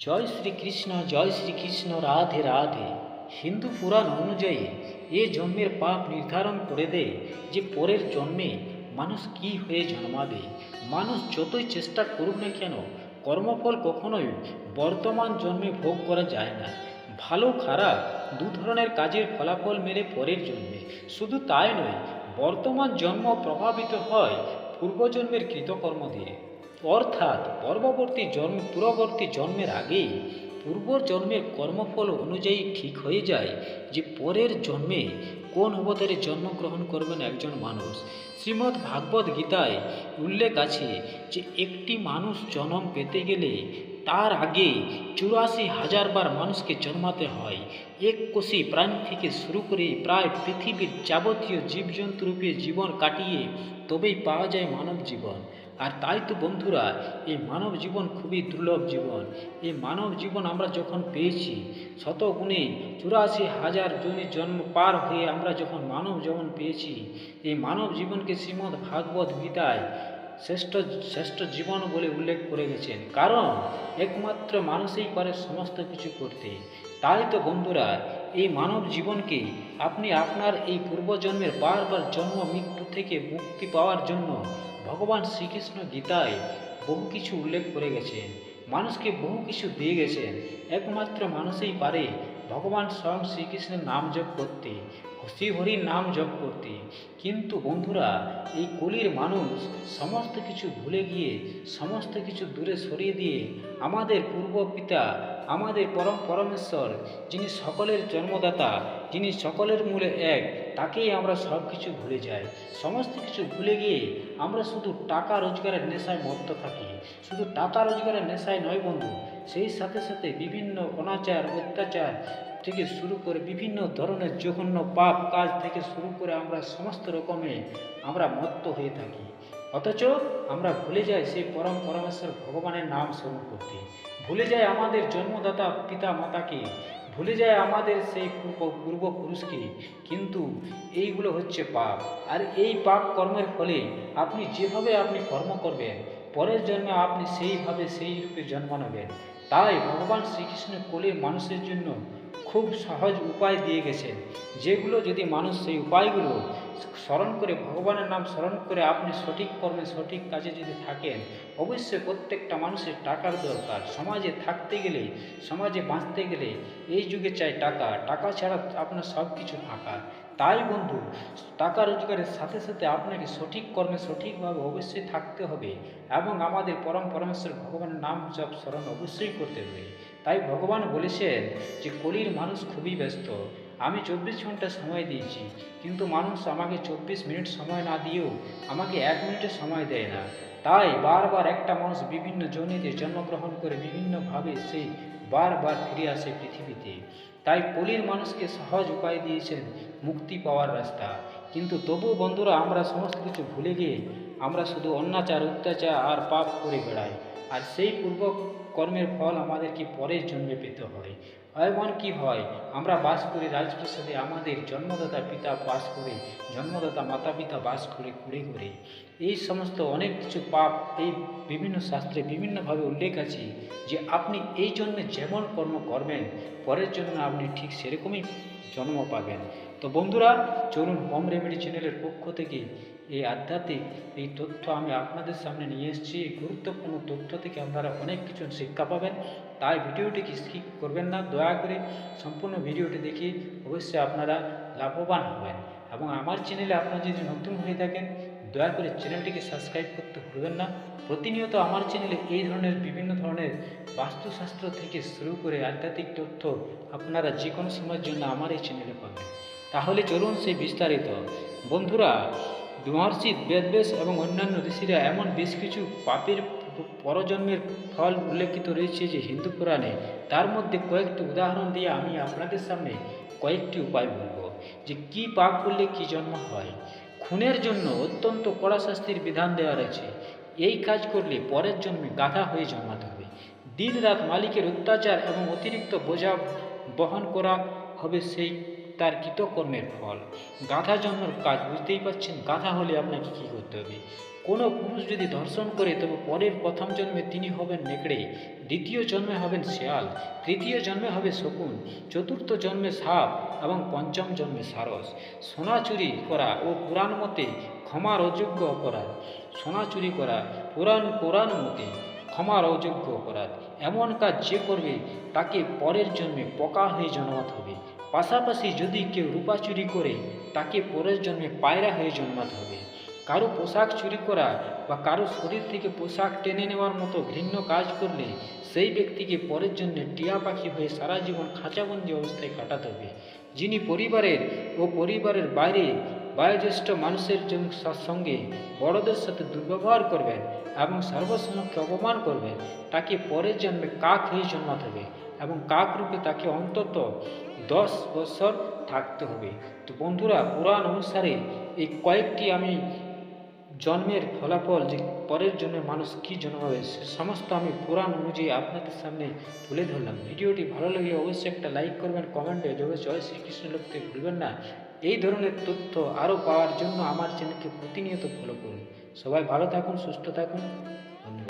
জয় শ্রীকৃষ্ণ জয় শ্রীকৃষ্ণ, রাধে রাধে। হিন্দু পুরাণ অনুযায়ী এ জন্মের পাপ নির্ধারণ করে দেয় যে পরের জন্মে মানুষ কি হয়ে জন্মাবে। মানুষ যতই চেষ্টা করুক না কেন, কর্মফল কখনোই বর্তমান জন্মে ভোগ করা যায় না। ভালো খারাপ দু ধরনের কাজের ফলাফল মেলে পরের জন্মে। শুধু তাই নয়, বর্তমান জন্ম প্রভাবিত হয় পূর্বজন্মের কৃতকর্ম দিয়ে। অর্থাৎ পরবর্তী জন্ম, পূর্ববর্তী জন্মের আগে পূর্ব জন্মের কর্মফল অনুযায়ী ঠিক হয়ে যায় যে পরের জন্মে কোন অবতারে জন্মগ্রহণ করবেন একজন মানুষ। শ্রীমদ্ ভাগবত গীতায় উল্লেখ আছে যে একটি মানুষ জন্ম পেতে গেলে তার আগে চুরাশি হাজার বার মানুষকে জন্মাতে হয়। এক কোষী প্রাণী থেকে শুরু করে প্রায় পৃথিবীর যাবতীয় জীবজন্তুরূপে জীবন কাটিয়ে তবেই পাওয়া যায় মানব জীবন। আর তাই তো বন্ধুরা, এই মানব জীবন খুবই দুর্লভ জীবন। এই মানব জীবন আমরা যখন পেয়েছি শত গুণে চুরাশি হাজার জনের জন্ম পার হয়ে আমরা যখন মানব জীবন পেয়েছি, এই মানব জীবনকে শ্রীমদ্ ভাগবত গীতায় শ্রেষ্ঠ শ্রেষ্ঠ জীবন বলে উল্লেখ করে গেছেন। কারণ, একমাত্র মানুষই পারে সমস্ত কিছু করতে। তাই তো বন্ধুরা, এই মানব জীবনকে আপনি আপনার এই পূর্বজন্মের বারবার জন্ম, মৃত্যু থেকে মুক্তি পাওয়ার জন্য ভগবান শ্রীকৃষ্ণ গীতায় বহু কিছু উল্লেখ করে গেছেন। মানুষকে বহু কিছু দিয়ে গেছেন। একমাত্র মানুষই পারে ভগবান স্বয়ং শ্রীকৃষ্ণের নাম জপ করতে শ্রীহরির নাম জপ করতে। কিন্তু বন্ধুরা, এই কলির মানুষ সমস্ত কিছু ভুলে গিয়ে, সমস্ত কিছু দূরে সরিয়ে দিয়ে, আমাদের পূর্ব পিতা, আমাদের পরম পরমেশ্বর, যিনি সকলের জন্মদাতা, যিনি সকলের মূলে এক তাকেই আমরা সব কিছু ভুলে যাই। সমস্ত কিছু ভুলে গিয়ে আমরা শুধু টাকা রোজগারের নেশায় মত্ত থাকি। শুধু টাকা রোজগারের নেশায় নয় বন্ধু, সেই সাথে সাথে বিভিন্ন অনাচার, অত্যাচার থেকে শুরু করে বিভিন্ন ধরনের জঘন্য পাপ কাজ থেকে শুরু করে আমরা সমস্ত রকমে আমরা মত্ত হয়ে থাকি। অথচ আমরা ভুলে যাই সেই পরম পরমেশ্বর ভগবানের নাম স্মরণ করতে। ভুলে যাই আমাদের জন্মদাতা পিতা মাতাকে ভুলে যায় আমাদের সেই পূর্ব পূর্বপুরুষকে কিন্তু এইগুলো হচ্ছে পাপ। আর এই পাপ কর্মের ফলে আপনি যেভাবে আপনি কর্ম করবেন, পরের জন্মে আপনি সেইভাবে সেই রূপে জন্ম নেবেন তাই ভগবান শ্রীকৃষ্ণ কোলের মানুষের জন্য খুব সহজ উপায় দিয়ে গেছেন যেগুলো যদি মানুষ সেই উপায়গুলো স্মরণ করে, ভগবানের নাম স্মরণ করে আপনি সঠিক কর্মে সঠিক কাজে যদি থাকেন, অবশ্যই প্রত্যেকটা মানুষের টাকার দরকার। সমাজে থাকতে গেলে, সমাজে বাঁচতে গেলে এই যুগে চাই টাকা। টাকা ছাড়া আপনার সব কিছু ফাঁকা। তাই বন্ধু, টাকা রোজগারের সাথে সাথে আপনাকে সঠিক কর্মে সঠিকভাবে অবশ্যই থাকতে হবে এবং আমাদের পরম পরমেশ্বর ভগবানের নাম জপ স্মরণ অবশ্যই করতে হবে। তাই ভগবান বলেছেন যে, কলির মানুষ খুবই ব্যস্ত। আমি চব্বিশ ঘণ্টা সময় দিয়েছি, কিন্তু মানুষ আমাকে চব্বিশ মিনিট সময় না দিয়েও আমাকে এক মিনিটের সময় দেয় না। তাই বারবার একটা মানুষ বিভিন্ন জনিতে জন্মগ্রহণ করে বিভিন্নভাবে সে বারবার ফিরে আসে পৃথিবীতে। তাই কলির মানুষকে সহজ উপায় দিয়েছেন মুক্তি পাওয়ার রাস্তা। কিন্তু তবু বন্ধুরা, আমরা সমস্ত কিছু ভুলে গিয়ে আমরা শুধু অন্যাচার, অত্যাচার আর পাপ করে বেড়াই। আর সেই পূর্ব কর্মের ফল আমাদেরকে পরের জন্মে পেতে হয়। এমন কি হয়? আমরা বাস করি রাজপ্রাসাদে আমাদের জন্মদাতা পিতা বাস করে, জন্মদাতা মাতা পিতা বাস করে, ঘুরে ঘুরে। এই সমস্ত অনেক কিছু পাপ, এই বিভিন্ন শাস্ত্রে বিভিন্নভাবে উল্লেখ আছে যে আপনি এই জন্মে যেমন কর্ম করবেন, পরের জন্য আপনি ঠিক সেরকমই জন্ম পাবেন। তো বন্ধুরা, চলুন হোম রেমেডি চ্যানেলের পক্ষ থেকে এই আধ্যাত্মিক এই তথ্য আমি আপনাদের সামনে নিয়ে এসেছি। এই গুরুত্বপূর্ণ তথ্য থেকে আপনারা অনেক কিছু শিক্ষা পাবেন, তাই ভিডিওটিকে স্কিপ করবেন না। দয়া করে সম্পূর্ণ ভিডিওটি দেখে অবশ্যই আপনারা লাভবান হবেন এবং আমার চ্যানেলে আপনারা যদি নতুন হয়ে থাকেন, দয়া করে চ্যানেলটিকে সাবস্ক্রাইব করতে ভুলবেন না। প্রতিনিয়ত আমার চ্যানেলে এই ধরনের বিভিন্ন ধরনের বাস্তুশাস্ত্র থেকে শুরু করে আধ্যাত্মিক তথ্য আপনারা যে কোনো সময়ের জন্য আমার এই চ্যানেলে পাবেন। তাহলে চলুন সেই বিস্তারিত। বন্ধুরা, মহর্ষি বেদবেশ এবং অন্যান্য ঋষিরা এমন বেশ কিছু পাপের পরজন্মের ফল উল্লেখিত রয়েছে যে হিন্দু পুরাণে। তার মধ্যে কয়েকটি উদাহরণ দিয়ে আমি আপনাদের সামনে কয়েকটি উপায় বলব যে কি পাপ করলে কি জন্ম হয়। খুনের জন্য অত্যন্ত কড়া শাস্তির বিধান দেওয়া রয়েছে। এই কাজ করলে পরের জন্মে গাধা হয়ে জন্মাতে হবে। দিন রাত মালিকের অত্যাচার এবং অতিরিক্ত বোঝা বহন করা হবে সেই তার কৃতকর্মের ফল। গাধা জন্মের কাজ বুঝতেই পারছেন, গাধা হলে আপনাকে কী করতে হবে? কোনো পুরুষ যদি ধর্ষণ করে, তবে পরের প্রথম জন্মে তিনি হবেন নেকড়ে, দ্বিতীয় জন্মে হবেন শেয়াল, তৃতীয় জন্মে হবে শকুন, চতুর্থ জন্মে সাপ এবং পঞ্চম জন্মে সারস। সোনা চুরি করা ও পুরাণ মতে ক্ষমার অযোগ্য অপরাধ, সোনা চুরি করা, পুরাণ পুরাণ মতে ক্ষমার অযোগ্য অপরাধ। এমন কাজ যে করবে, তাকে পরের জন্মে পোকা হয়ে জন্মাতে হবে। পাশাপাশি যদি কেউ রূপা চুরি করে, তাকে পরের জন্মে পায়রা হয়ে জন্মাতে হবে। কারও পোশাক চুরি করা বা কারও শরীর থেকে পোশাক টেনে নেওয়ার মতো ঘৃণ্য কাজ করলে, সেই ব্যক্তিকে পরের জন্য টিয়া পাখি হয়ে সারা জীবন খাঁচাবন্দি অবস্থায় কাটাতে হবে। যিনি পরিবারের ও পরিবারের বাইরে বয়োজ্যেষ্ঠ মানুষের সঙ্গে বড়দের সাথে দুর্ব্যবহার করবেন এবং সর্বসমক্ষে অপমান করবেন, তাকে পরের জন্মে কাক হয়ে জন্মাতে হবে এবং কাক রূপে তাকে অন্তত দশ বছর থাকতে হবে। তো বন্ধুরা, পুরাণ অনুসারে এই কয়েকটি আমি জন্মের ফলাফল যে পরের জন্মে মানুষ কী জন্মাবে সে সমস্ত আমি পুরাণ অনুযায়ী আপনাদের সামনে তুলে ধরলাম। ভিডিওটি ভালো লাগলে অবশ্যই একটা লাইক করবেন কমেন্টে জয় শ্রীকৃষ্ণ লোককে ভুলবেন না। এই ধরনের তথ্য আরও পাওয়ার জন্য আমার চ্যানেলকে প্রতিনিয়ত ফলো করুন। সবাই ভালো থাকুন, সুস্থ থাকুন।